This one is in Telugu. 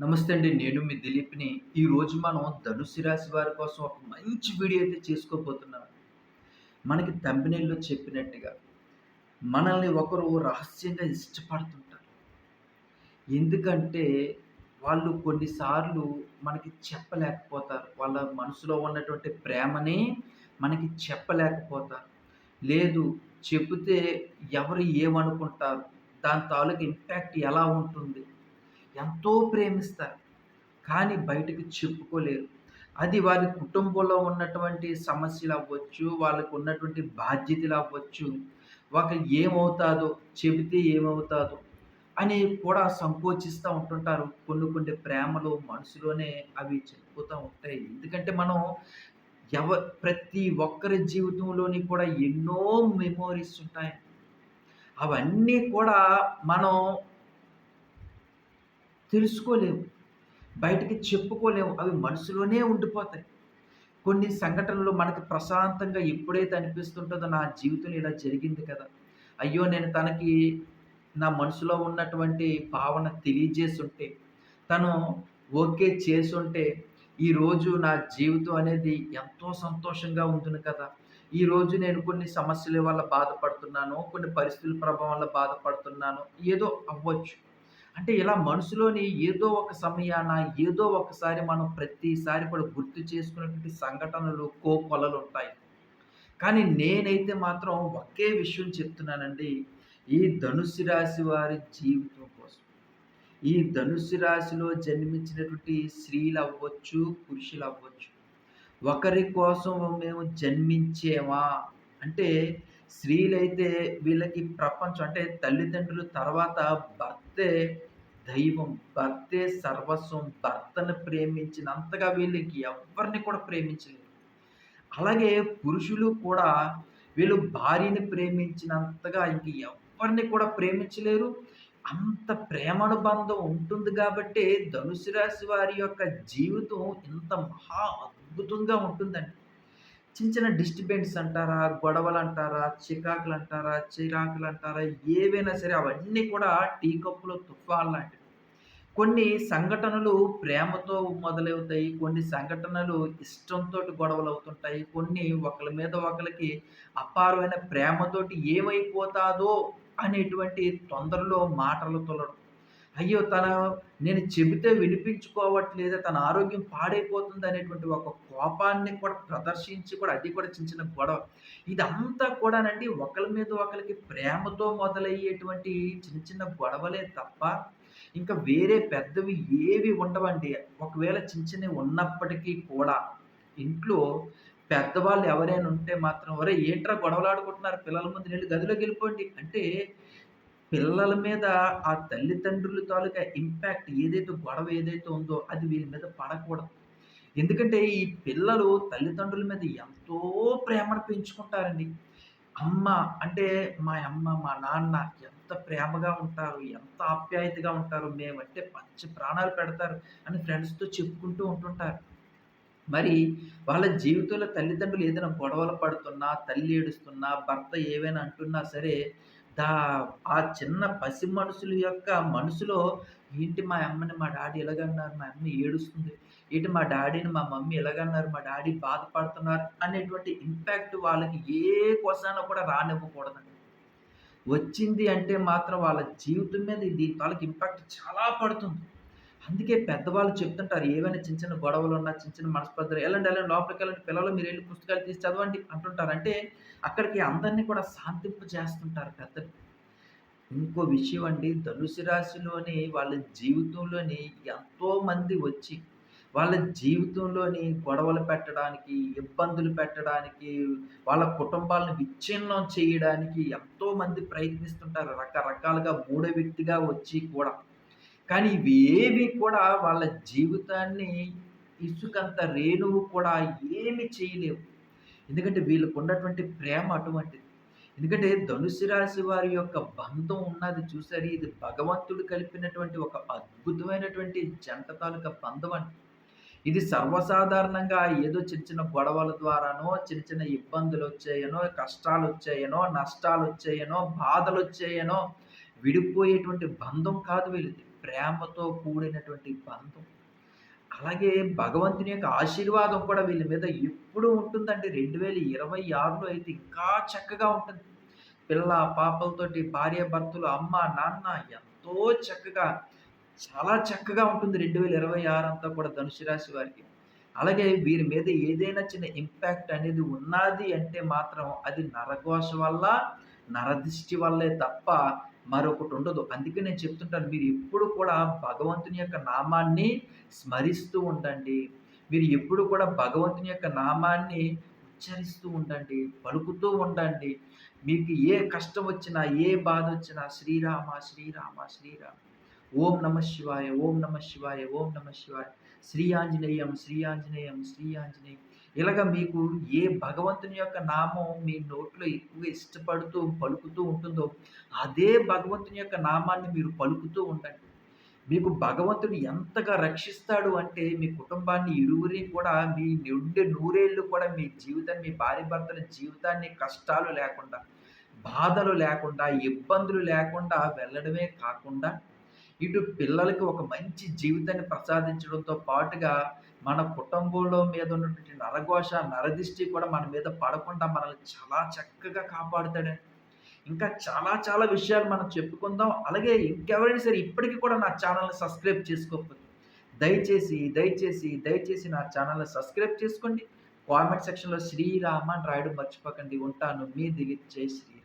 నమస్తే అండి నేను మీ దిలీప్ని. ఈరోజు మనం ధనుసు రాశి వారి కోసం ఒక మంచి వీడియో అయితే చేసుకోబోతున్నాం. మనకి తంబినేల్లో చెప్పినట్టుగా మనల్ని ఒకరు రహస్యంగా ఇష్టపడుతుంటారు. ఎందుకంటే వాళ్ళు కొన్నిసార్లు మనకి చెప్పలేకపోతారు. వాళ్ళ మనసులో ఉన్నటువంటి ప్రేమని మనకి చెప్పలేకపోతారు. లేదు చెబితే ఎవరు ఏమనుకుంటారు? దాని తాలూకు ఇంపాక్ట్ ఎలా ఉంటుంది? ఎంతో ప్రేమిస్తారు కానీ బయటకు చెప్పుకోలేరు. అది వారి కుటుంబంలో ఉన్నటువంటి సమస్యలు అవ్వచ్చు వాళ్ళకు ఉన్నటువంటి బాధ్యతలు అవ్వచ్చు. ఒక ఏమవుతాదో చెబితే ఏమవుతాదో అని కూడా సంకోచిస్తూ ఉంటుంటారు. కొన్ని కొన్ని ప్రేమలు మనసులోనే అవి చెప్పుతూ ఉంటాయి. ఎందుకంటే మనం ఎవ ప్రతి ఒక్కరి జీవితంలోని కూడా ఎన్నో మెమోరీస్ ఉంటాయి. అవన్నీ కూడా మనం తెలుసుకోలేము బయటికి చెప్పుకోలేము అవి మనసులోనే ఉండిపోతాయి. కొన్ని సంఘటనలు మనకు ప్రశాంతంగా ఎప్పుడైతే అనిపిస్తుంటుందో నా జీవితంలో ఇలా జరిగింది కదా. అయ్యో నేను తనకి నా మనసులో ఉన్నటువంటి భావన తెలియజేసి ఉంటే తను ఓకే చేసుంటే ఈరోజు నా జీవితం అనేది ఎంతో సంతోషంగా ఉంటుంది కదా. ఈరోజు నేను కొన్ని సమస్యల వల్ల బాధపడుతున్నాను కొన్ని పరిస్థితుల ప్రభావం వల్ల బాధపడుతున్నాను ఏదో అవ్వచ్చు. అంటే ఇలా మనసులోని ఏదో ఒక సమయాన ఏదో ఒకసారి మనం ప్రతిసారి కూడా గుర్తు చేసుకునేటువంటి సంఘటనలు కోకొలలు ఉంటాయి. కానీ నేనైతే మాత్రం ఒకే విషయం చెప్తున్నానండి. ఈ ధనుసు రాశి వారి జీవితం కోసం. ఈ ధనుసు రాశిలో జన్మించినటువంటి స్త్రీలు అవ్వచ్చు పురుషులు అవ్వచ్చు. ఒకరి కోసం మేము జన్మించేమా? అంటే స్త్రీలైతే వీళ్ళకి ప్రపంచం అంటే తల్లిదండ్రులు తర్వాత భర్తే దైవం భర్తే సర్వస్వం భర్తను ప్రేమించినంతగా వీళ్ళకి ఎవరిని కూడా ప్రేమించలేరు అలాగే పురుషులు కూడా వీళ్ళు భార్యని ప్రేమించినంతగా ఇంక ఎవరిని కూడా ప్రేమించలేరు. అంత ప్రేమానుబంధం ఉంటుంది కాబట్టి ధనుసు రాశి వారి యొక్క జీవితం ఇంత మహా అద్భుతంగా ఉంటుందండి. చిన్న చిన్న డిస్టర్బెన్స్ అంటారా గొడవలు అంటారా చికాకులు అంటారా చిరాకులు అంటారా ఏవైనా సరే అవన్నీ కూడా టీ కప్పులో తుఫాన్ లాంటివి కొన్ని సంఘటనలు ప్రేమతో మొదలవుతాయి కొన్ని సంఘటనలు ఇష్టంతో గొడవలు అవుతుంటాయి కొన్ని ఒకరి మీద ఒకరికి అపారమైన ప్రేమతోటి ఏమైపోతాదో అనేటువంటి తొందరలో మాటలు తొలడం. అయ్యో తన నేను చెబితే వినిపించుకోవట్లేదు తన ఆరోగ్యం పాడైపోతుంది అనేటువంటి ఒక కోపాన్ని కూడా ప్రదర్శించి కూడా అది కూడా చిన్న చిన్న గొడవ. ఇదంతా కూడానండి ఒకరి మీద ఒకరికి ప్రేమతో మొదలయ్యేటువంటి చిన్న చిన్న గొడవలే తప్ప ఇంకా వేరే పెద్దవి ఏవి ఉండవండి. ఒకవేళ చిన్న చిన్నవి ఉన్నప్పటికీ కూడా ఇంట్లో పెద్దవాళ్ళు ఎవరైనా ఉంటే మాత్రం ఒరే ఏంట్రా గొడవలాడుకుంటున్నారు? పిల్లల ముందు వెళ్ళి గదిలోకి వెళ్ళిపోండి. అంటే పిల్లల మీద ఆ తల్లిదండ్రుల తాలూకా ఇంపాక్ట్ ఏదైతే గొడవ ఏదైతే ఉందో అది వీళ్ళ మీద పడకూడదు. ఎందుకంటే ఈ పిల్లలు తల్లిదండ్రుల మీద ఎంతో ప్రేమను పెంచుకుంటారండి. అమ్మ అంటే మా అమ్మ, మా నాన్న ఎంత ప్రేమగా ఉంటారు, ఎంత ఆప్యాయతగా ఉంటారు, మేమంటే పచ్చి ప్రాణాలు పెడతారు అని ఫ్రెండ్స్‌తో చెప్పుకుంటూ ఉంటుంటారు. మరి వాళ్ళ జీవితంలో తల్లిదండ్రులు ఏదైనా గొడవలు పడుతున్నా, తల్లి ఏడుస్తున్నా, భర్త ఏవైనా అంటున్నా సరే, దా ఆ చిన్న పసి మనుషుల యొక్క మనసులో ఏంటి మా అమ్మని మా డాడీ ఎలాగన్నారు మా అమ్మ ఏడుస్తుంది. ఏంటి మా డాడీని మా మమ్మీ ఎలాగన్నారు మా డాడీ బాధపడుతున్నారు అనేటువంటి ఇంపాక్ట్ వాళ్ళకి ఏ కోశాన కూడా రానివ్వకూడదండి. వచ్చింది అంటే మాత్రం వాళ్ళ జీవితం మీద దీని తాలూకు ఇంపాక్ట్ చాలా పడుతుంది. అందుకే పెద్దవాళ్ళు చెప్తుంటారు ఏవైనా చిన్న చిన్న గొడవలు ఉన్నా చిన్న చిన్న మనస్పర్ధలు "ఎళ్ళండి, లోపలికి వెళ్ళండి పిల్లలు మీరు వెళ్ళి పుస్తకాలు తీసి చదవండి" అంటుంటారు. అంటే అక్కడికి అందరిని కూడా శాంతింపు చేస్తుంటారు పెద్దలు. ఇంకో విషయం అండి ధనుసు రాశిలోని వాళ్ళ జీవితంలోని ఎంతోమంది వచ్చి వాళ్ళ జీవితంలోని గొడవలు పెట్టడానికి, ఇబ్బందులు పెట్టడానికి, వాళ్ళ కుటుంబాలను విచ్ఛిన్నం చేయడానికి ఎంతోమంది ప్రయత్నిస్తుంటారు. రకరకాలుగా మూడో వ్యక్తిగా వచ్చి కూడా. కానీ ఇవేవి కూడా వాళ్ళ జీవితాన్ని ఇసుకంత రేణువు కూడా ఏమి చేయలేవు. ఎందుకంటే వీళ్ళకున్నటువంటి ప్రేమ అటువంటిది. ఎందుకంటే ధనుసు రాశి వారి యొక్క బంధం ఉన్నది చూసారు ఇది భగవంతుడు కలిపినటువంటి ఒక అద్భుతమైనటువంటి జంట తాలూకా బంధం అంటే ఇది సర్వసాధారణంగా ఏదో చిన్న చిన్న గొడవల ద్వారానో, చిన్న చిన్న ఇబ్బందులు వచ్చాయనో కష్టాలు వచ్చాయనో నష్టాలు వచ్చాయనో బాధలు వచ్చాయనో విడిపోయేటువంటి బంధం కాదు వీళ్ళది. ప్రేమతో కూడినటువంటి బంధం. అలాగే భగవంతుని యొక్క ఆశీర్వాదం కూడా వీళ్ళ మీద ఎప్పుడు ఉంటుందండి. 2026లో అయితే ఇంకా చక్కగా ఉంటుంది. పిల్ల, పాపలతోటి భార్యాభర్తలు, అమ్మ, నాన్న ఎంతో చక్కగా చాలా చక్కగా ఉంటుంది 2026 అంతా కూడా ధనుసు రాశి వారికి. అలాగే వీరి మీద ఏదైనా చిన్న ఇంపాక్ట్ అనేది ఉన్నాది అంటే మాత్రం అది నరఘోష వల్ల, నరదిష్టి వల్లే తప్ప మరొకటి ఉండదు. అందుకే నేను చెప్తుంటాను మీరు ఎప్పుడు కూడా భగవంతుని యొక్క నామాన్ని స్మరిస్తూ ఉండండి. మీరు ఎప్పుడు కూడా భగవంతుని యొక్క నామాన్ని ఉచ్చరిస్తూ ఉండండి. పలుకుతూ ఉండండి. మీకు ఏ కష్టం వచ్చినా, ఏ బాధ వచ్చినా శ్రీరామ, శ్రీరామ, శ్రీరామ. ఓం నమ శివాయ, ఓం నమ శివాయ, ఓం నమ శివాయ. శ్రీ ఆంజనేయం, శ్రీ ఆంజనేయం, శ్రీ ఆంజనేయం. ఇలాగ మీకు ఏ భగవంతుని యొక్క నామం మీ నోట్లో ఎక్కువగా ఇష్టపడుతూ, పలుకుతూ ఉంటుందో, అదే భగవంతుని యొక్క నామాన్ని మీరు పలుకుతూ ఉండండి. మీకు భగవంతుడు ఎంతగా రక్షిస్తాడు అంటే, మీ కుటుంబాన్ని ఇరువురి కూడా మీ నిండు నూరేళ్ళు కూడా మీ జీవితాన్ని, మీ భార్యాభర్తల జీవితాన్ని కష్టాలు లేకుండా, బాధలు లేకుండా, ఇబ్బందులు లేకుండా వెళ్ళడమే కాకుండా, ఇటు పిల్లలకి ఒక మంచి జీవితాన్ని ప్రసాదించడంతో పాటుగా, మన కుటుంబంలో మీద ఉన్నటువంటి నరఘోష, నరదిష్టి కూడా మన మీద పడకుండా మనల్ని చాలా చక్కగా కాపాడుతాడండి. ఇంకా చాలా చాలా విషయాలు మనం చెప్పుకుందాం. అలాగే ఇంకెవరైనా సరే ఇప్పటికి కూడా నా ఛానల్ని సబ్స్క్రైబ్ చేసుకోకపోతే, దయచేసి, దయచేసి, దయచేసి నా ఛానల్ని సబ్స్క్రైబ్ చేసుకోండి. కామెంట్ సెక్షన్‌లో శ్రీరామ అని రాయడం మర్చిపోకండి. ఉంటాను. మీ దిలీప్. జై శ్రీ